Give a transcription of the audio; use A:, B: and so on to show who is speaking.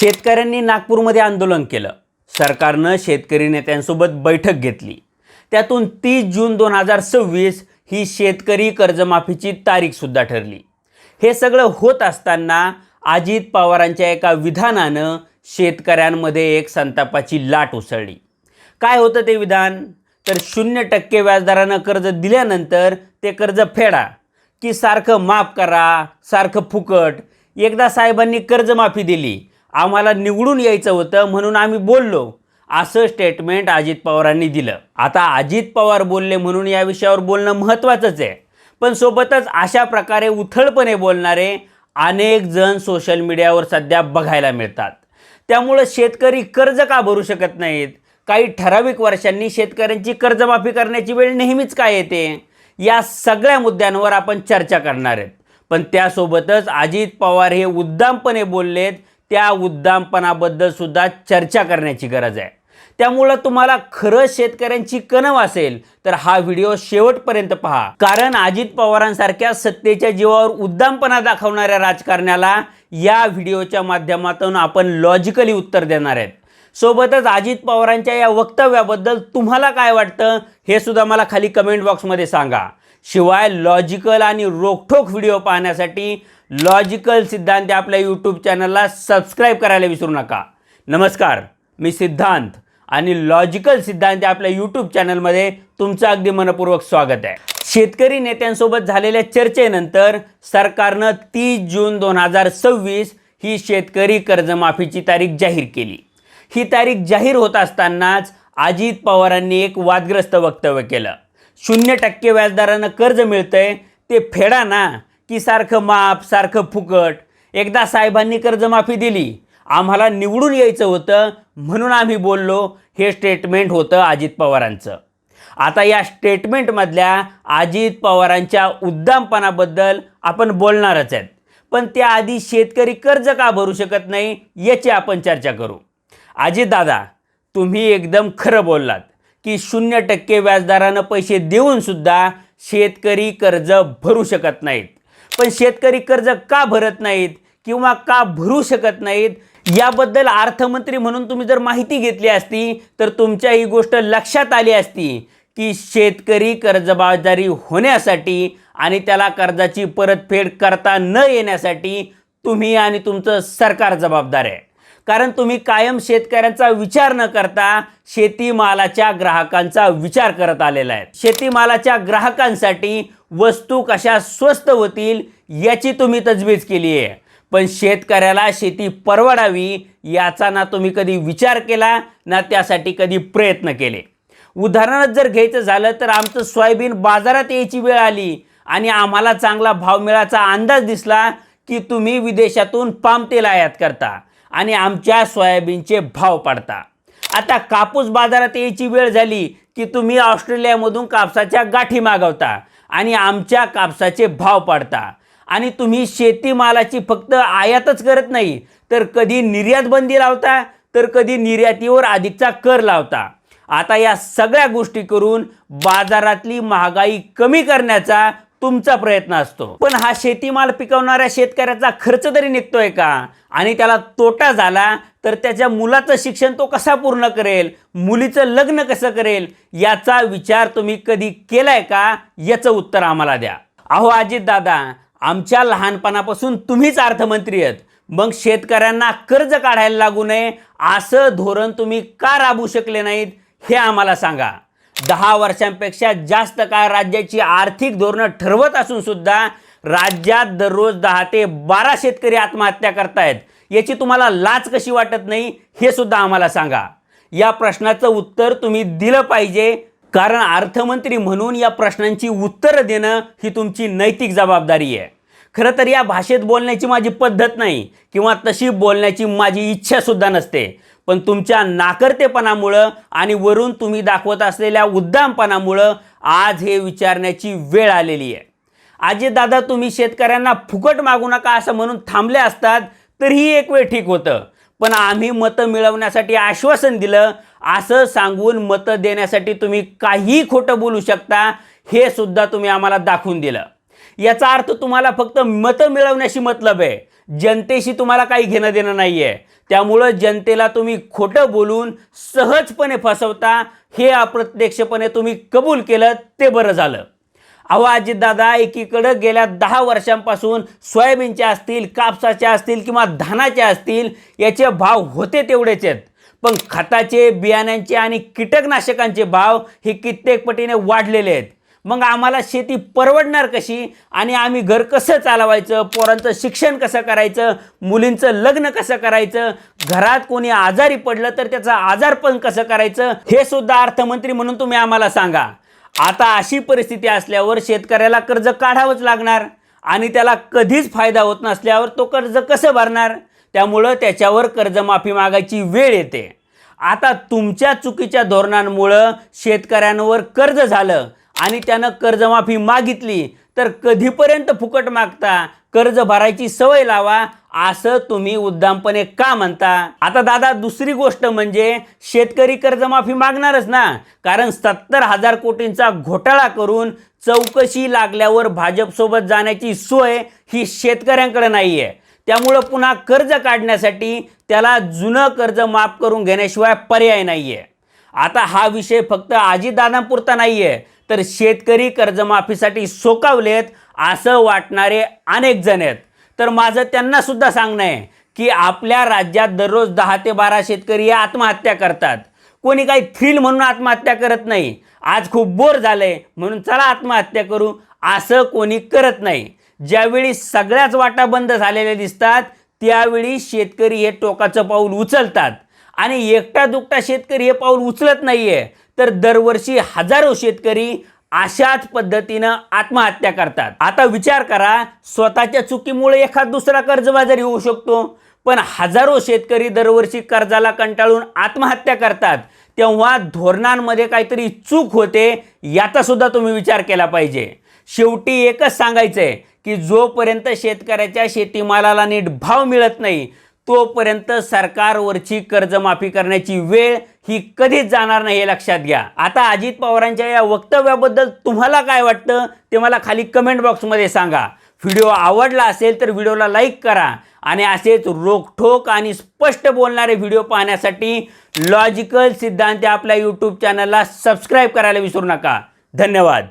A: शेतकऱ्यांनी नागपूरमध्ये आंदोलन केलं. सरकारनं शेतकरी नेत्यांसोबत बैठक घेतली. त्यातून तीस जून दोन हजार सव्वीस ही शेतकरी कर्जमाफीची तारीखसुद्धा ठरली. हे सगळं होत असताना अजित पवारांच्या एका विधानानं शेतकऱ्यांमध्ये एक संतापाची लाट उसळली. काय होतं ते विधान? तर शून्य टक्के व्याजदरानं कर्ज दिल्यानंतर ते कर्ज फेडा की सारखं माफ करा सारखं फुकट. एकदा साहेबांनी कर्जमाफी दिली आम्हाला निवडून यायचं होतं म्हणून आम्ही बोललो. असं स्टेटमेंट अजित पवारांनी दिलं. आता अजित पवार बोलले म्हणून या विषयावर बोलणं महत्त्वाचंच आहे. पण सोबतच अशा प्रकारे उथळपणे बोलणारे अनेक जण सोशल मीडियावर सध्या बघायला मिळतात. त्यामुळं शेतकरी कर्ज का भरू शकत नाहीत? काही ठराविक वर्षांनी शेतकऱ्यांची कर्जमाफी करण्याची वेळ नेहमीच काय येते? या सगळ्या मुद्द्यांवर आपण चर्चा करणार आहेत. पण त्यासोबतच अजित पवार हे उद्दामपणे बोललेत त्या उद्दामपणाबद्दल सुद्धा चर्चा करण्याची गरज आहे. त्यामुळं तुम्हाला खरं शेतकऱ्यांची कणव असेल तर हा व्हिडिओ शेवटपर्यंत पहा. कारण अजित पवारांसारख्या सत्तेच्या जीवावर उद्दामपणा दाखवणाऱ्या राजकारण्याला या व्हिडिओच्या माध्यमातून आपण लॉजिकली उत्तर देणार आहेत. सोबतच अजित पवारांच्या या वक्तव्याबद्दल तुम्हाला काय वाटतं हे सुद्धा मला खाली कमेंट बॉक्समध्ये सांगा. शिवाय लॉजिकल आणि रोखोक व्हिडिओ पाहण्यासाठी लॉजिकल सिद्धांत या आपल्या यूट्यूब चॅनलला सबस्क्राईब करायला विसरू नका. नमस्कार मी सिद्धांत आणि लॉजिकल सिद्धांत या आपल्या यूट्यूब चॅनलमध्ये तुमचं अगदी मनपूर्वक स्वागत आहे. शेतकरी नेत्यांसोबत झालेल्या चर्चेनंतर सरकारनं तीस जून दोन हजार सव्वीस ही शेतकरी कर्जमाफीची तारीख जाहीर केली. ही तारीख जाहीर होत असतानाच अजित पवारांनी एक वादग्रस्त वक्तव्य केलं. शून्य टक्के व्याजदरानं कर्ज मिळतंय ते फेडा ना की सारखं माफ सारखं फुकट. एकदा साहेबांनी कर्जमाफी दिली. आम्हाला निवडून यायचं होतं म्हणून आम्ही बोललो हे स्टेटमेंट होतं अजित पवारांचं. आता या स्टेटमेंटमधल्या अजित पवारांच्या उद्दामपणाबद्दल आपण बोलणारच आहेत. पण त्याआधी शेतकरी कर्ज का भरू शकत नाही याची आपण चर्चा करू. अजितदादा तुम्ही एकदम खरं बोललात. की शून्य टक्के व्याजदरानं पैसे देऊन सुद्धा शेतकरी कर्ज भरू शकत नाहीत. पण शेतकरी कर्ज का भरत नाहीत किंवा का भरू शकत नाहीत याबद्दल अर्थमंत्री म्हणून तुम्ही जर माहिती घेतली असती तर तुमच्या ही गोष्ट लक्षात आली असती की शेतकरी कर्जबाजारी होण्यासाठी आणि त्याला कर्जाची परतफेड करता न येण्यासाठी तुम्ही आणि तुमचं सरकार जबाबदार आहे. कारण तुम्ही कायम शेतकऱ्यांचा विचार न करता शेतीमालाच्या ग्राहकांचा विचार करत आलेला आहे. शेतीमालाच्या ग्राहकांसाठी वस्तू कशा स्वस्त होतील याची तुम्ही तजवीज केली आहे. पण शेतकऱ्याला शेती परवडावी याचा ना तुम्ही कधी विचार केला ना त्यासाठी कधी प्रयत्न केले. उदाहरणार्थ जर घ्यायचं झालं तर आमचं सोयाबीन बाजारात यायची वेळ आली आणि आम्हाला चांगला भाव मिळाचा अंदाज दिसला की तुम्ही विदेशातून पाम तेल आयात करता. आणि आमच्या सोयाबीनचे भाव पाडता. आता कापूस बाजारात यायची वेळ झाली की तुम्ही ऑस्ट्रेलियामधून कापसाच्या गाठी मागवता आणि आमच्या कापसाचे भाव पाडता. आणि तुम्ही शेतीमालाची फक्त आयातच करत नाही तर कधी निर्यात बंदी लावता तर कधी निर्यातीवर अधिकचा कर लावता. आता या सगळ्या गोष्टी करून बाजारातली महागाई कमी करण्याचा तुमचा प्रयत्न असतो. पण हा शेतीमाल पिकवणाऱ्या शेतकऱ्याचा खर्च तरी निघतोय का? आणि त्याला तोटा झाला तर त्याच्या मुलाचं शिक्षण तो कसा पूर्ण करेल? मुलीचं लग्न कसं करेल? याचा विचार तुम्ही कधी केलाय का? याचं उत्तर आम्हाला द्या. अहो अजित दादा आमच्या लहानपणापासून तुम्हीच अर्थमंत्री आहेत. मग शेतकऱ्यांना कर्ज काढायला लागू नये असं धोरण तुम्ही का राबवू शकले नाहीत हे आम्हाला सांगा. दहा वर्षांपेक्षा जास्त काळ राज्याची आर्थिक धोरणं ठरवत असून सुद्धा राज्यात दररोज दहा ते बारा शेतकरी आत्महत्या करतायत. याची तुम्हाला लाच कशी वाटत नाही हे सुद्धा आम्हाला सांगा. या प्रश्नाचं उत्तर तुम्ही दिलं पाहिजे. कारण अर्थमंत्री म्हणून या प्रश्नांची उत्तरं देणं ही तुमची नैतिक जबाबदारी आहे. खरं तर या भाषेत बोलण्याची माझी पद्धत नाही किंवा तशी बोलण्याची माझी इच्छासुद्धा नसते. पण तुमच्या नाकर्तेपणामुळं आणि वरून तुम्ही दाखवत असलेल्या उद्दामपणामुळं आज हे विचारण्याची वेळ आलेली आहे. आजी दादा तुम्ही शेतकऱ्यांना फुकट मागू नका असं म्हणून थांबले असतात तरीही एक वेळ ठीक होतं. पण आम्ही मतं मिळवण्यासाठी आश्वासन दिलं असं सांगून मतं देण्यासाठी तुम्ही काहीही खोटं बोलू शकता हे सुद्धा तुम्ही आम्हाला दाखवून दिलं. याचा अर्थ तुम्हाला फक्त मतं मिळवण्याशी मतलब आहे. जनतेशी तुम्हाला काही घेणं देणं नाही आहे त्यामुळं जनतेला तुम्ही खोटं बोलून सहजपणे फसवता हे अप्रत्यक्षपणे तुम्ही कबूल केलं ते बरं झालं. अहो अजितदादा एकीकडं गेल्या दहा वर्षांपासून सोयाबीनच्या असतील कापसाच्या असतील किंवा धानाच्या असतील याचे भाव होते तेवढेच आहेत. पण खताचे बियाण्यांचे आणि कीटकनाशकांचे भाव हे कित्येक पटीने वाढलेले आहेत. मग आम्हाला शेती परवडणार कशी? आणि आम्ही घर कसं चालवायचं? पोरांचं शिक्षण कसं करायचं? मुलींचं लग्न कसं करायचं? घरात कोणी आजारी पडलं तर त्याचा आजारपण कसं करायचं? हे सुद्धा अर्थमंत्री म्हणून तुम्ही आम्हाला सांगा. आता अशी परिस्थिती असल्यावर शेतकऱ्याला कर्ज काढावंच लागणार. आणि त्याला कधीच फायदा होत नसल्यावर तो कर्ज कसं भरणार? त्यामुळं त्याच्यावर कर्जमाफी मागायची वेळ येते. आता तुमच्या चुकीच्या धोरणांमुळं शेतकऱ्यांवर कर्ज झालं. आणि त्यानं कर्जमाफी मागितली तर कधीपर्यंत फुकट मागता? कर्ज भरायची सवय लावा. असं तुम्ही उद्दामपणे का म्हणता? आता दादा दुसरी गोष्ट म्हणजे शेतकरी कर्जमाफी मागणारच ना. कारण सत्तर हजार कोटींचा घोटाळा करून चौकशी लागल्यावर भाजपसोबत जाण्याची सोय ही शेतकऱ्यांकडे नाही आहे त्यामुळं पुन्हा कर्ज काढण्यासाठी त्याला जुनं कर्ज माफ करून घेण्याशिवाय पर्याय नाही आहे आता हा विषय फक्त आजीदानापुरता नाही आहे तर शेतकरी कर्जमाफीसाठी सोकावलेत असं वाटणारे अनेक जण आहेत. तर माझं त्यांना सुद्धा सांगणं आहे की आपल्या राज्यात दररोज दहा ते बारा शेतकरी हे आत्महत्या करतात. कोणी काही थ्रिल म्हणून आत्महत्या करत नाही. आज खूप बोर झालंय म्हणून चला आत्महत्या करू असं कोणी करत नाही. ज्यावेळी सगळ्याच वाटा बंद झालेल्या दिसतात त्यावेळी शेतकरी हे टोकाचं पाऊल उचलतात. आणि एकटा दुकटा शेतकरी हे पाऊल उचलत नाहीये तर दरवर्षी हजारो शेतकरी अशाच पद्धतीनं आत्महत्या करतात. आता विचार करा स्वतःच्या चुकीमुळे एखाद दुसरा कर्जबाजारी होऊ शकतो पण हजारो शेतकरी दरवर्षी कर्जाला कंटाळून आत्महत्या करतात. तेव्हा धोरणांमध्ये काहीतरी चूक होते याचा सुद्धा तुम्ही विचार केला पाहिजे. शेवटी एकच सांगायचं आहे की जोपर्यंत शेतकऱ्याच्या शेतीमालाला नीट भाव मिळत नाही तोपर्यंत सरकारवरची कर्जमाफी करण्याची वेळ ही कधीच जाणार नाही हे लक्षात घ्या. आता अजित पवारांच्या या वक्तव्याबद्दल तुम्हाला काय वाटतं ते मला खाली कमेंट बॉक्समध्ये सांगा. व्हिडिओ आवडला असेल तर व्हिडिओला लाईक करा आणि असेच रोखठोक आणि स्पष्ट बोलणारे व्हिडिओ पाहण्यासाठी लॉजिकल सिद्धांत आपल्या यूट्यूब चॅनलला सबस्क्राईब करायला विसरू नका. धन्यवाद.